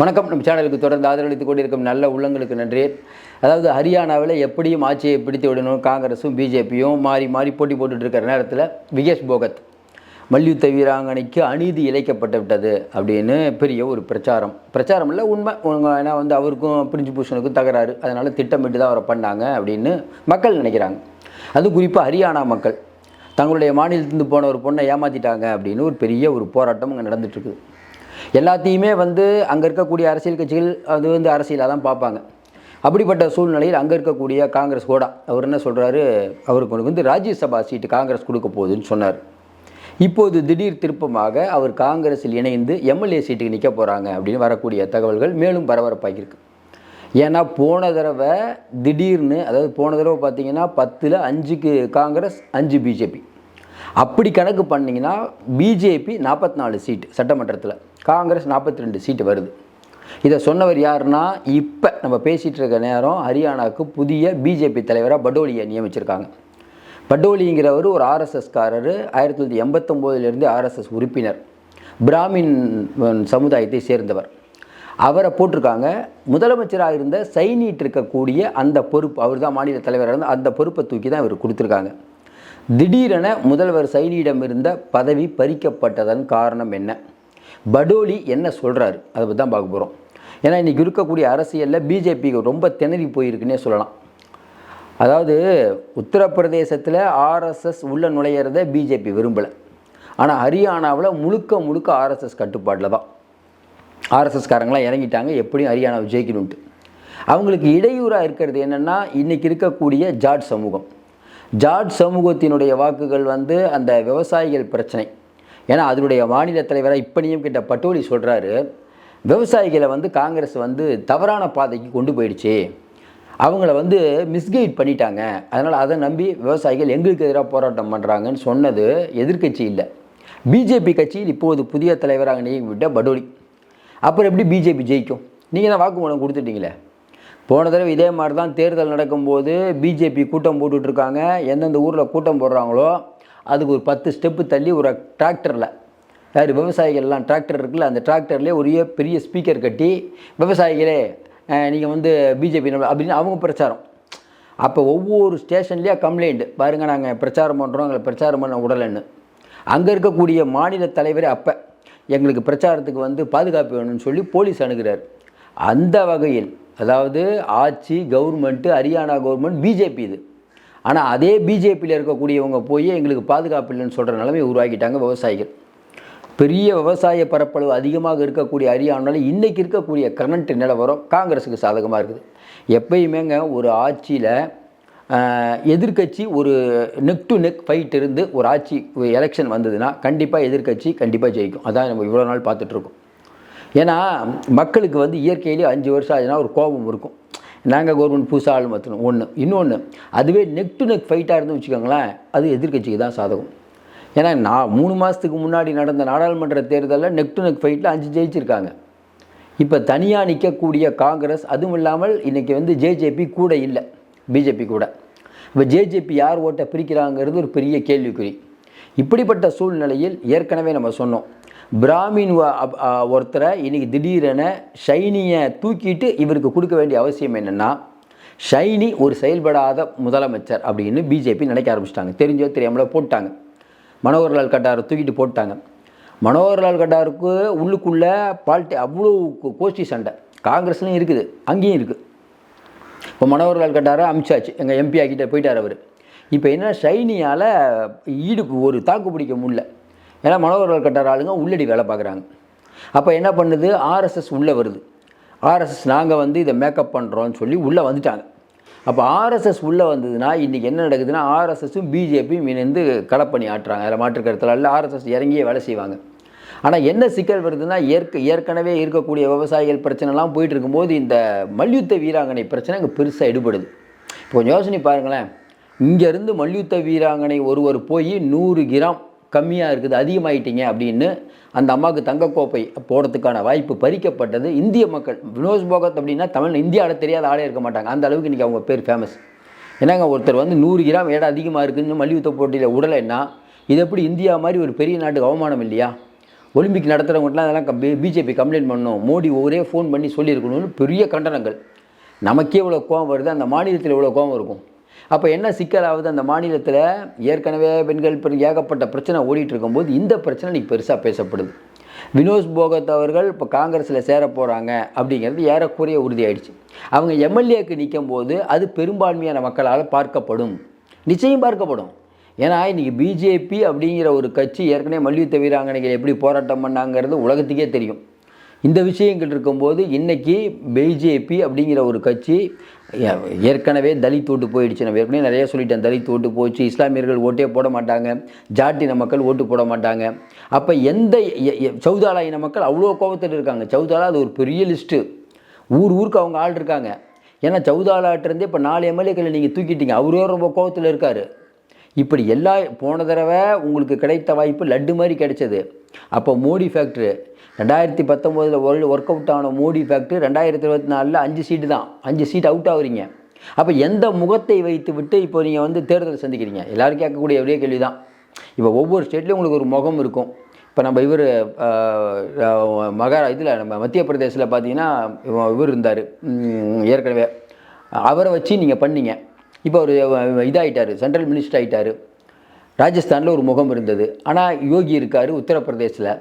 வணக்கம். நம் சேனலுக்கு தொடர்ந்து ஆதரவளித்துக் கொண்டிருக்கும் நல்ல உள்ளங்களுக்கு நன்றி. அதாவது ஹரியானாவில் எப்படியும் ஆட்சியை பிடித்து விடணும். காங்கிரஸும் பிஜேபியும் மாறி மாறி போட்டி போட்டுட்டு இருக்கிற நேரத்தில் விகேஷ் போகத் மல்யுத்த வீராங்கனைக்கு அநீதி இழைக்கப்பட்டு விட்டது அப்படின்னு பெரிய ஒரு பிரச்சாரம். பிரச்சாரம் இல்லை உண்மை. ஏன்னா வந்து அவருக்கும் பிரிஞ்சு பூஷனுக்கும் தகராறு. அதனால் திட்டமிட்டு தான் அவரை பண்ணாங்க அப்படின்னு மக்கள் நினைக்கிறாங்க. அது குறிப்பாக ஹரியானா மக்கள். தங்களுடைய மாநிலத்திலிருந்து போன ஒரு பொண்ணை ஏமாற்றிட்டாங்க அப்படின்னு ஒரு பெரிய ஒரு போராட்டம் அங்கே நடந்துட்டுருக்குது எல்லாத்தையுமே வந்து அங்கே இருக்கக்கூடிய அரசியல் கட்சிகள் அது வந்து அரசியலாக தான் பார்ப்பாங்க. அப்படிப்பட்ட சூழ்நிலையில் அங்கே இருக்கக்கூடிய காங்கிரஸ் கூட அவர் என்ன சொல்கிறாரு அவருக்கு வந்து ராஜ்யசபா சீட்டு காங்கிரஸ் கொடுக்க போகுதுன்னு சொன்னார். இப்போது திடீர் திருப்பமாக அவர் காங்கிரஸில் இணைந்து எம்எல்ஏ சீட்டுக்கு நிற்க போகிறாங்க அப்படின்னு வரக்கூடிய தகவல்கள் மேலும் பரபரப்பாகியிருக்கு ஏன்னா போன தடவை திடீர்னு அதாவது போன தடவை பார்த்தீங்கன்னா பத்தில் அஞ்சுக்கு காங்கிரஸ் அஞ்சு பிஜேபி. அப்படி கணக்கு பண்ணிங்கன்னா பிஜேபி நாற்பத்தி நாலு சீட்டு சட்டமன்றத்தில். காங்கிரஸ் நாற்பத்தி ரெண்டு சீட்டு வருது. இதை சொன்னவர் யாருன்னா இப்போ நம்ம பேசிகிட்டு இருக்க நேரம் ஹரியானாவுக்கு புதிய பிஜேபி தலைவராக படோலியை நியமிச்சிருக்காங்க. படோலிங்கிறவர் ஒரு ஆர்எஸ்எஸ்காரர் ஆயிரத்தி தொள்ளாயிரத்தி எண்பத்தொம்போதுலேருந்து ஆர்எஸ்எஸ் உறுப்பினர் பிராமின் சமுதாயத்தை சேர்ந்தவர். அவரை போட்டிருக்காங்க. முதலமைச்சராக இருந்த சைனிட்டு இருக்கக்கூடிய அந்த பொறுப்பு அவர் தான் மாநில தலைவராக இருந்த அந்த பொறுப்பை தூக்கி தான் இவர் கொடுத்துருக்காங்க. திடீரென முதல்வர் சைனியிடம் இருந்த பதவி பறிக்கப்பட்டதன் காரணம் என்ன? படோலி என்ன சொல்கிறாரு அதை பற்றி தான் பார்க்க போகிறோம் ஏன்னா இன்றைக்கி இருக்கக்கூடிய அரசியலில் பிஜேபிக்கு ரொம்ப திணறி போயிருக்குன்னே சொல்லலாம். அதாவது உத்தரப்பிரதேசத்தில் ஆர்எஸ்எஸ் உள்ளே நுழையிறத பிஜேபி விரும்பலை. ஆனால் ஹரியானாவில் முழுக்க முழுக்க ஆர்எஸ்எஸ் கட்டுப்பாட்டில் தான். ஆர்எஸ்எஸ்காரங்களாம் இறங்கிட்டாங்க எப்படியும் ஹரியானாவை ஜெயிக்கணுன்ட்டு அவங்களுக்கு இடையூறாக இருக்கிறது என்னென்னா இன்றைக்கி இருக்கக்கூடிய ஜாட் சமூகம். ஜாட் சமூகத்தினுடைய வாக்குகள் வந்து அந்த விவசாயிகள் பிரச்சனை. ஏன்னா அதனுடைய மாநில தலைவராக இப்பனையும் கிட்ட பட்டோலி சொல்கிறாரு விவசாயிகளை வந்து காங்கிரஸ் வந்து தவறான பாதைக்கு கொண்டு போயிடுச்சு. அவங்கள வந்து மிஸ்கைட் பண்ணிட்டாங்க. அதனால் அதை நம்பி விவசாயிகள் எங்களுக்கு எதிராக போராட்டம் பண்ணுறாங்கன்னு சொன்னது எதிர்க்கட்சி இல்லை. பிஜேபி கட்சியில் இப்போது புதிய தலைவராக நியமிவிட்ட படோலி. அப்புறம் எப்படி பிஜேபி ஜெயிக்கும்? நீங்கள் தான் வாக்குமூலம் கொடுத்துட்டீங்களே. போன தடவை இதே மாதிரி தான் தேர்தல் நடக்கும்போது பிஜேபி கூட்டம் போட்டுட்ருக்காங்க எந்தெந்த ஊரில் கூட்டம் போடுறாங்களோ அதுக்கு ஒரு பத்து ஸ்டெப்பு தள்ளி ஒரு டிராக்டரில் யார் விவசாயிகள்லாம் டிராக்டர் இருக்குல்ல அந்த டிராக்டர்லேயே ஒரு பெரிய ஸ்பீக்கர் கட்டி விவசாயிகளே நீங்கள் வந்து பிஜேபி அப்படின்னு அவங்க பிரச்சாரம். அப்போ ஒவ்வொரு ஸ்டேஷன்லேயே கம்ப்ளைண்ட் பாருங்க நாங்கள் பிரச்சாரம் பண்ணுறோம் எங்களை பிரச்சாரம் பண்ண உடலைன்னு. அங்கே இருக்கக்கூடிய மாநில தலைவரே அப்போ. எங்களுக்கு பிரச்சாரத்துக்கு வந்து பாதுகாப்பு வேணும்னு சொல்லி போலீஸ் அணுகிறார். அந்த வகையில் அதாவது ஆட்சி கவர்மெண்ட்டு ஹரியானா கவர்மெண்ட் பிஜேபி இது. ஆனால் அதே பிஜேபியில் இருக்கக்கூடியவங்க போய் எங்களுக்கு பாதுகாப்பு இல்லைன்னு சொல்கிற நிலைமை உருவாக்கிட்டாங்க விவசாயிகள். பெரிய விவசாய பரப்பளவு அதிகமாக இருக்கக்கூடிய ஹரியானாவில் இன்றைக்கி இருக்கக்கூடிய கரண்ட் நிலவரம் காங்கிரஸுக்கு சாதகமாக இருக்குது. எப்பயுமேங்க ஒரு ஆட்சியில் எதிர்க்கட்சி ஒரு நெக் டு நெக் ஃபைட் இருந்து ஒரு ஆட்சி எலெக்ஷன் வந்ததுன்னா கண்டிப்பாக எதிர்க்கட்சி கண்டிப்பாக ஜெயிக்கும். அதான் நம்ம இவ்வளோ நாள் பார்த்துட்ருக்கோம் ஏன்னா மக்களுக்கு வந்து இயற்கையிலே அஞ்சு வருஷம் ஆச்சுன்னா ஒரு கோபம் இருக்கும். நாங்கள் கவர்மெண்ட் புதுசாக ஆள் மாற்றணும் ஒன்று இன்னொன்று அதுவே நெக் டு நெக் ஃபைட்டாக இருந்து வச்சுக்கோங்களேன் அது எதிர்க்கட்சிக்கு தான் சாதகம். ஏன்னா நான் மூணு மாதத்துக்கு முன்னாடி நடந்த நாடாளுமன்ற தேர்தலில் நெக் டு நெக் ஃபைட்டில் அஞ்சு ஜெயிச்சிருக்காங்க. இப்போ தனியாக நிற்கக்கூடிய காங்கிரஸ் அதுவும் இல்லாமல் இன்றைக்கி வந்து ஜேஜேபி கூட இல்லை பிஜேபி கூட. இப்போ ஜேஜேபி யார் ஓட்டை பிரிக்கிறாங்கிறது ஒரு பெரிய கேள்விக்குறி. இப்படிப்பட்ட சூழ்நிலையில் ஏற்கனவே நம்ம சொன்னோம். பிராமின் ஒருத்தரை இன்னைக்கு திடீரென ஷைனியை தூக்கிட்டு இவருக்கு கொடுக்க வேண்டிய அவசியம் என்னென்னா ஷைனி ஒரு செயல்படாத முதலமைச்சர் அப்படின்னு பிஜேபி நினைக்க ஆரம்பிச்சிட்டாங்க. தெரிஞ்சோ தெரியாமலோ போட்டாங்க. மனோகர்லால் கட்டாரை தூக்கிட்டு போட்டாங்க. மனோகர்லால் கட்டாருக்கு உள்ளுக்குள்ளே பால்ட்டி அவ்வளோ கோஷ்டி சண்டை. காங்கிரஸ்லையும் இருக்குது அங்கேயும் இருக்குது இப்போ மனோகர்லால் கட்டாரை அமிச்சாச்சு. எங்கள் எம்பி ஆக்கிட்ட போயிட்டார் அவர். இப்போ என்ன ஷைனியால் ஈடு ஒரு தாக்கு பிடிக்க முடியல. ஏன்னா மனோகர்லால் கட்டார் ஆளுங்க உள்ளடி வேலை பார்க்குறாங்க. அப்போ என்ன பண்ணுது? ஆர்எஸ்எஸ் உள்ளே வருது. ஆர்எஸ்எஸ் நாங்கள் வந்து இதை மேக்கப் பண்ணுறோன்னு சொல்லி உள்ளே வந்துட்டாங்க. அப்போ ஆர்எஸ்எஸ் உள்ளே வந்ததுன்னா இன்றைக்கி என்ன நடக்குதுன்னா ஆர்எஸ்எஸும் பிஜேபியும் இணைந்து களப்பணி ஆட்டுறாங்க அதில் மாற்றுக்கருத்தில் இல்லை ஆர்எஸ்எஸ் இறங்கியே வேலை செய்வாங்க. ஆனால் என்ன சிக்கல் வருதுன்னா ஏற்க ஏற்கனவே இருக்கக்கூடிய விவசாயிகள் பிரச்சனைலாம் போயிட்டு இருக்கும்போது இந்த மல்யுத்த வீராங்கனை பிரச்சனை இங்கே பெருசாக எடுபடுது இப்போ கொஞ்சம் யோசனை பாருங்களேன். இங்கேருந்து மல்யுத்த வீராங்கனை ஒருவர் போய் நூறு கிராம் கம்மியாக இருக்குது அதிகமாயிட்டீங்க அப்படின்னு அந்த அம்மாவுக்கு தங்கக்கோப்பை போடுறதுக்கான வாய்ப்பு பறிக்கப்பட்டது. இந்திய மக்கள் வினோத் போகத் அப்படின்னா தமிழ் இந்தியாவில் தெரியாத ஆளே இருக்க மாட்டாங்க. அந்த அளவுக்கு இன்றைக்கி அவங்க பேர் ஃபேமஸ் ஏன்னாங்க ஒருத்தர் வந்து நூறு கிராம் எடை அதிகமாக இருக்குன்னு மல்யுத்த போட்டியில் உடலைன்னா இது எப்படி இந்தியா மாதிரி ஒரு பெரிய நாட்டுக்கு அவமானம் இல்லையா? ஒலிம்பிக் நடத்துகிறவங்கலாம் அதெல்லாம் பிஜேபி கம்ப்ளைண்ட் பண்ணணும். மோடி ஒரே ஃபோன் பண்ணி சொல்லியிருக்கணும்னு பெரிய கண்டனங்கள். நமக்கே இவ்வளோ கோவம் வருது அந்த மாநிலத்தில் இவ்வளோ கோவம் இருக்கும். அப்போ என்ன சிக்கலாவது அந்த மாநிலத்தில் ஏற்கனவே பெண்கள் பெண் ஏகப்பட்ட பிரச்சனை ஓடிட்டு இருக்கும்போது இந்த பிரச்சனை இன்னைக்கு பெருசாக பேசப்படுது. வினோத் போகத் அவர்கள் இப்போ காங்கிரஸில் சேர போகிறாங்க அப்படிங்கிறது ஏறக்குறைய உறுதியாயிடுச்சு. அவங்க எம்எல்ஏக்கு நிற்கும் போது அது பெரும்பான்மையான மக்களால் பார்க்கப்படும். நிச்சயம் பார்க்கப்படும். ஏன்னா இன்றைக்கி பிஜேபி அப்படிங்கிற ஒரு கட்சி ஏற்கனவே மல்யுத்த வீராங்கனைகள் எப்படி போராட்டம் பண்ணாங்கிறது உலகத்துக்கே தெரியும். இந்த விஷயங்கள் இருக்கும்போது இன்றைக்கி பிஜேபி அப்படிங்கிற ஒரு கட்சி ஏ- ஏற்கனவே தலித் ஓட்டு போயிடுச்சு. நம்ம ஏற்கனவே நிறைய சொல்லிட்டேன். தலித் ஓட்டு போச்சு. இஸ்லாமியர்கள் ஓட்டே போட மாட்டாங்க. ஜாட்டின மக்கள் ஓட்டு போட மாட்டாங்க. அப்போ எந்த சவுதாலா இன மக்கள் அவ்வளோ கோபத்தில் இருக்காங்க. சௌதாலா அது ஒரு பெரிய லிஸ்ட்டு. ஊர் ஊருக்கு அவங்க ஆள் இருக்காங்க. ஏன்னா சவுதாலாட்டிருந்தே இப்போ நாலு எம்எல்ஏக்களை நீங்கள் தூக்கிட்டீங்க. அவரே ரொம்ப கோபத்தில் இருக்கார். இப்படி எல்லா போன தடவை உங்களுக்கு கிடைத்த வாய்ப்பு லட்டு மாதிரி கிடைச்சது. அப்போ மோடி ஃபேக்ட்ரி ரெண்டாயிரத்தி பத்தொம்போதில் ஒர்க் அவுட் ஆன மோடி ஃபேக்ட்ரி ரெண்டாயிரத்தி இருபத்தி நாலில் அஞ்சு சீட்டு தான். அஞ்சு சீட் அவுட் ஆகுறீங்க. அப்போ எந்த முகத்தை வைத்து விட்டு இப்போ நீங்கள் வந்து தேர்தல் சந்திக்கிறீங்க? எல்லாரும் கேட்கக்கூடிய ஒரே கேள்வி தான் இப்போ ஒவ்வொரு ஸ்டேட்லேயும் உங்களுக்கு ஒரு முகம் இருக்கும். இப்போ நம்ம இவர் மகா இதில் நம்ம மத்திய பிரதேசத்தில் பார்த்தீங்கன்னா இவர் இருந்தார். ஏற்கனவே. அவரை வச்சு நீங்கள் பண்ணீங்க. இப்போ ஒரு இதாகிட்டார் சென்ட்ரல் மினிஸ்டர் ஆகிட்டார் ராஜஸ்தானில் ஒரு முகம் இருந்தது. ஆனால் யோகி இருக்கார் உத்தரப்பிரதேசில்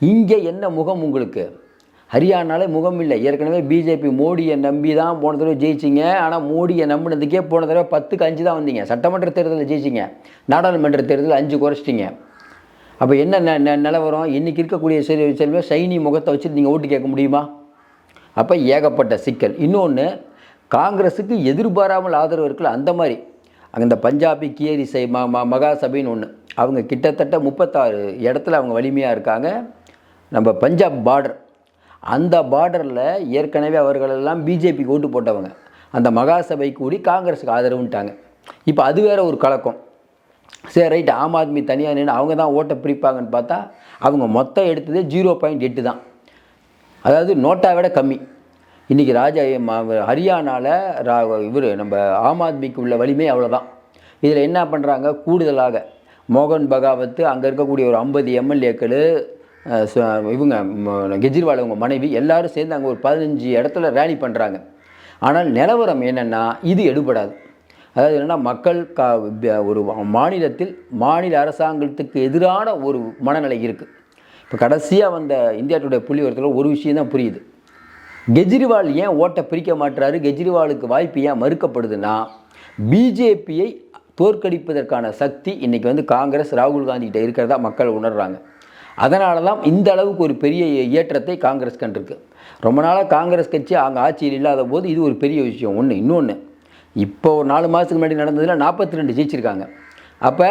இங்கே என்ன முகம் உங்களுக்கு? ஹரியானாலே முகம் இல்லை ஏற்கனவே பிஜேபி மோடியை நம்பி தான் போன தடவை ஜெயிச்சிங்க. ஆனால் மோடியை நம்பினதுக்கே போன தடவை பத்துக்கு அஞ்சு தான் வந்தீங்க. சட்டமன்ற தேர்தலில் ஜெயிச்சிங்க. நாடாளுமன்ற தேர்தலில் அஞ்சு குறைச்சிட்டிங்க. அப்போ என்ன ந- ந- நிலவரம் இன்றைக்கி இருக்கக்கூடிய செல்வ செல்வ சைனி முகத்தை வச்சு நீங்கள் ஓட்டு கேட்க முடியுமா? அப்போ ஏகப்பட்ட சிக்கல். இன்னொன்று காங்கிரஸுக்கு எதிர்பாராமல் ஆதரவு இருக்குல்ல அந்த மாதிரி. அந்த பஞ்சாபி கியரி சை ம ம மகாசபைன்னு ஒன்று அவங்க கிட்டத்தட்ட முப்பத்தாறு இடத்துல அவங்க வலிமையாக இருக்காங்க. நம்ம பஞ்சாப் பார்டர் அந்த பார்டரில் ஏற்கனவே அவர்களெல்லாம் பிஜேபிக்கு ஓட்டு போட்டவங்க. அந்த மகாசபை கூடி காங்கிரஸுக்கு ஆதரவுன்ட்டாங்க. இப்போ அது வேற ஒரு கலக்கம். சரி ரைட் ஆம் ஆத்மி தனியாக நின்று அவங்க தான் ஓட்டை பிரிப்பாங்கன்னு பார்த்தா அவங்க மொத்தம் எடுத்ததே ஜீரோ பாயிண்ட் எட்டு தான். அதாவது நோட்டா விட கம்மி. இன்றைக்கி ராஜா ம- ஹரியானாவில் ரா இவர் நம்ம ஆம் ஆத்மிக்கு உள்ள வலிமை அவ்வளோதான் இதில் என்ன பண்ணுறாங்க கூடுதலாக மோகன் பகாவத்து அங்கே இருக்கக்கூடிய ஒரு ஐம்பது எம்எல்ஏக்கள் இவங்க கெஜ்ரிவால் அவங்க மனைவி எல்லாரும் சேர்ந்து அங்கே ஒரு பதினஞ்சு இடத்துல ரேலி பண்ணுறாங்க ஆனால் நிலவரம் என்னென்னா இது எடுபடாது. அதாவது என்னென்னா மக்கள் கா ஒரு மாநிலத்தில் மாநில அரசாங்கத்துக்கு எதிரான ஒரு மனநிலை இருக்குது இப்போ கடைசியாக வந்த இந்தியா டுடே புள்ளி ஒருத்தர் ஒரு விஷயம் தான் புரியுது. கெஜ்ரிவால் ஏன் ஓட்டை பிரிக்க மாட்டுறாரு கெஜ்ரிவாலுக்கு வாய்ப்பு ஏன் மறுக்கப்படுதுன்னா பிஜேபியை தோற்கடிப்பதற்கான சக்தி இன்றைக்கி வந்து காங்கிரஸ் ராகுல் காந்திகிட்ட இருக்கிறதா மக்கள் உணர்கிறாங்க அதனால தான் இந்த அளவுக்கு ஒரு பெரிய ஏற்றத்தை காங்கிரஸ் கண்டிருக்கு. ரொம்ப நாளாக காங்கிரஸ் கட்சி அங்கே ஆட்சியில் இல்லாத போது இது ஒரு பெரிய விஷயம். ஒன்று இன்னொன்று இப்போ ஒரு நாலு மாதத்துக்கு முன்னாடி நடந்ததில் நாற்பத்தி ரெண்டு ஜெயிச்சிருக்காங்க. அப்போ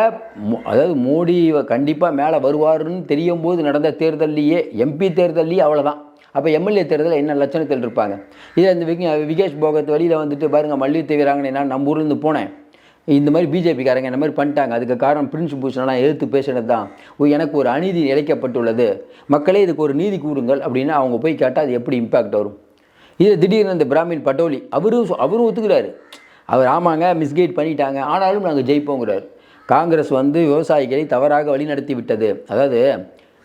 அதாவது மோடி கண்டிப்பாக மேலே வருவாருன்னு தெரியும் போது நடந்த தேர்தல்லையே எம்பி தேர்தல்லையே அவ்வளோதான் அப்போ எம்எல்ஏ தேர்தலில் என்ன லட்சணத்தில் இருப்பாங்க? இதில் இந்த விக் விகேஷ் போகத் வழியில் வந்துட்டு பாருங்கள் மல்யுத்த வீராங்கனை நான் நம்ம ஊர்லேருந்து போனேன். இந்த மாதிரி பிஜேபிக்காரங்க இந்த மாதிரி பண்ணிட்டாங்க. அதுக்கு காரணம் பிரின்ஸ் பூஷனெல்லாம் எதிர்த்து பேசினது தான். எனக்கு ஒரு அநீதி இழைக்கப்பட்டுள்ளது. மக்களே இதுக்கு ஒரு நீதி கூறுங்கள் அப்படின்னு அவங்க போய் கேட்டால் அது எப்படி இம்பேக்ட் வரும்? இது திடீர்னு இந்த பிராமின் பட்டோலி அவரும் அவரும் ஒத்துக்கிறாரு. அவர் ஆமாங்க மிஸ்கைட் பண்ணிட்டாங்க. ஆனாலும் நாங்கள் ஜெயிப்போங்கிறார். காங்கிரஸ் வந்து விவசாயிகளை தவறாக வழிநடத்தி விட்டது. அதாவது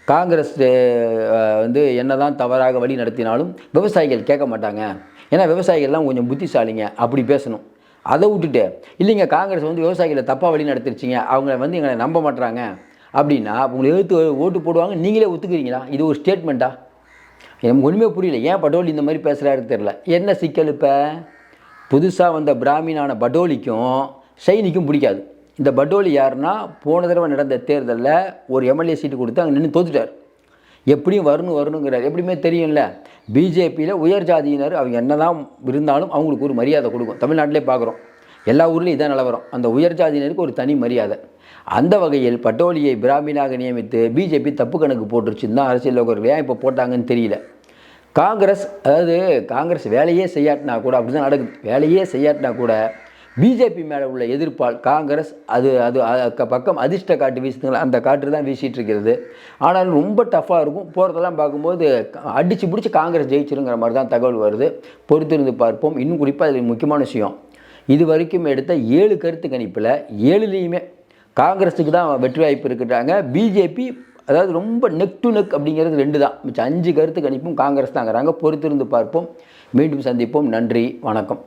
காங்கிரஸ் வந்து வந்து என்னதான் தவறாக வழி நடத்தினாலும் விவசாயிகள் கேட்க மாட்டாங்க. ஏன்னா விவசாயிகள்லாம் கொஞ்சம் புத்திசாலிங்க. அப்படி பேசணும். அதை விட்டுட்டு இல்லைங்க காங்கிரஸ் வந்து விவசாயிகளை தப்பாக வழி நடத்திருச்சிங்க. அவங்க வந்து எங்களை நம்ப மாட்டுறாங்க அப்படின்னா உங்களை எழுத்து ஓட்டு போடுவாங்க. நீங்களே ஒத்துக்கிறீங்களா? இது ஒரு ஸ்டேட்மெண்ட்டா எனக்கு ஒன்றுமே புரியல. ஏன் படோலி இந்த மாதிரி பேசுகிறாரு தெரில என்ன சிக்கல் இப்போ? புதுசாக வந்த பிராமினான படோலிக்கும் ஷைனிக்கும் பிடிக்காது. இந்த படோலி யாருன்னா போன தடவை நடந்த தேர்தலில் ஒரு எம்எல்ஏ சீட்டு கொடுத்து அங்கே நின்று தோத்துட்டார். எப்படியும் வரணும் வரணுங்கிறார். எப்படியுமே தெரியும்ல பிஜேபியில் உயர் ஜாதியினர் அவங்க என்னதான் இருந்தாலும் அவங்களுக்கு ஒரு மரியாதை கொடுக்கும். தமிழ்நாட்டிலே பார்க்குறோம் எல்லா ஊர்லேயும் இதான் நிலவரம். அந்த உயர் ஜாதியினருக்கு ஒரு தனி மரியாதை. அந்த வகையில் பட்டோலியை பிராமினாக நியமித்து பிஜேபி தப்பு கணக்கு போட்டுருச்சுன்னு தான் அரசியல் லோகர்கள் ஏன் இப்போ போட்டாங்கன்னு தெரியல. காங்கிரஸ் அதாவது காங்கிரஸ் வேலையே செய்யாட்டினா கூட அப்படி தான் நடக்குது. வேலையே செய்யாட்டினா கூட பிஜேபி மேலே உள்ள எதிர்ப்பால் காங்கிரஸ் அது அது பக்கம் அதிர்ஷ்ட காட்டு வீசுதுங்களா அந்த காற்று தான் வீசிட்டு இருக்கிறது. ஆனாலும் ரொம்ப டஃப்பாக இருக்கும். போகிறதெல்லாம் பார்க்கும்போது அடித்து பிடிச்சி காங்கிரஸ் ஜெயிச்சிருங்கிற மாதிரி தான் தகவல் வருது. பொறுத்திருந்து பார்ப்போம். இன்னும் குறிப்பாக அது முக்கியமான விஷயம். இது வரைக்கும் எடுத்த ஏழு கருத்து கணிப்பில் ஏழுலேயுமே காங்கிரஸுக்கு தான் வெற்றி வாய்ப்பு இருக்கிறாங்க பிஜேபி அதாவது ரொம்ப நெக் டு நெக் அப்படிங்கிறது ரெண்டு தான். மிச்சம் அஞ்சு கருத்து கணிப்பும் காங்கிரஸ் தாங்கிறாங்க. பொறுத்திருந்து பார்ப்போம். மீண்டும் சந்திப்போம். நன்றி. வணக்கம்.